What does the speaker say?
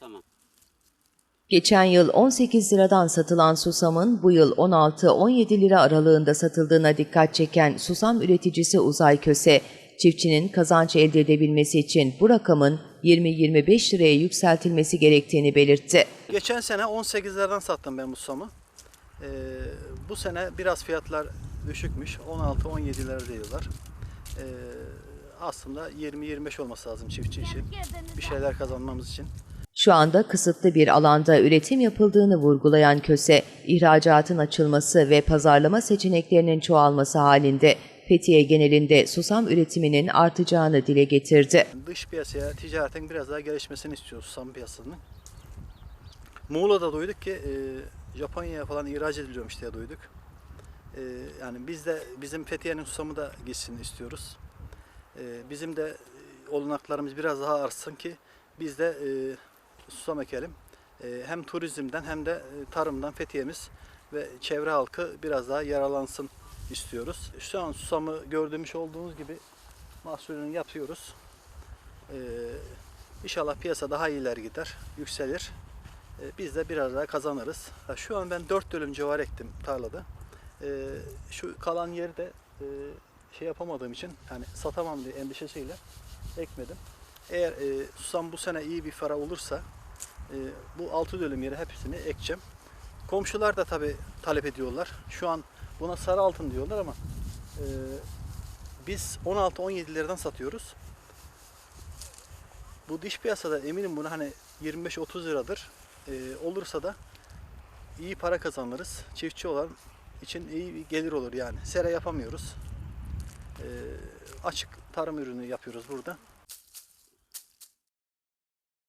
Tamam. Geçen yıl 18 liradan satılan susamın bu yıl 16-17 lira aralığında satıldığına dikkat çeken susam üreticisi Uzay Köse, çiftçinin kazanç elde edebilmesi için bu rakamın 20-25 liraya yükseltilmesi gerektiğini belirtti. Geçen sene 18'lerden sattım ben bu susamı. Ee, bu sene biraz fiyatlar düşükmüş. 16-17'lere diyorlar. Ee, aslında 20-25 olması lazım çiftçi için. Bir şeyler kazanmamız için. Şu anda kısıtlı bir alanda üretim yapıldığını vurgulayan Köse, ihracatın açılması ve pazarlama seçeneklerinin çoğalması halinde Fethiye genelinde susam üretiminin artacağını dile getirdi. Dış piyasaya ticaretin biraz daha gelişmesini istiyoruz susam piyasasının. Muğla'da duyduk ki e, Japonya'ya falan ihraç ediliyormuş diye duyduk. E, yani biz de bizim Fethiye'nin susamı da gitsin istiyoruz. E, bizim de e, olanaklarımız biraz daha artsın ki biz de susam ekelim. E, hem turizmden hem de e, tarımdan Fethiye'miz ve çevre halkı biraz daha yaralansın istiyoruz. Şu an susamı gördüğümüz olduğunuz gibi mahsulünü yapıyoruz. Ee, inşallah piyasa daha iyiler gider, yükselir. Ee, biz de biraz daha kazanırız. Şu an ben 4 dönüm civarı ektim tarlada. Ee, şu kalan yeri de e, şey yapamadığım için yani satamam diye endişesiyle ekmedim. Eğer e, susam bu sene iyi bir para olursa e, bu 6 dönüm yeri hepsini ekeceğim. Komşular da tabi talep ediyorlar. Şu an buna sarı altın diyorlar ama e, biz 16-17 liradan satıyoruz. Bu diş piyasada eminim buna hani 25-30 liradır. Ee, olursa da iyi para kazanırız. Çiftçi olan için iyi bir gelir olur yani. Sera yapamıyoruz. Ee, açık tarım ürünü yapıyoruz burada.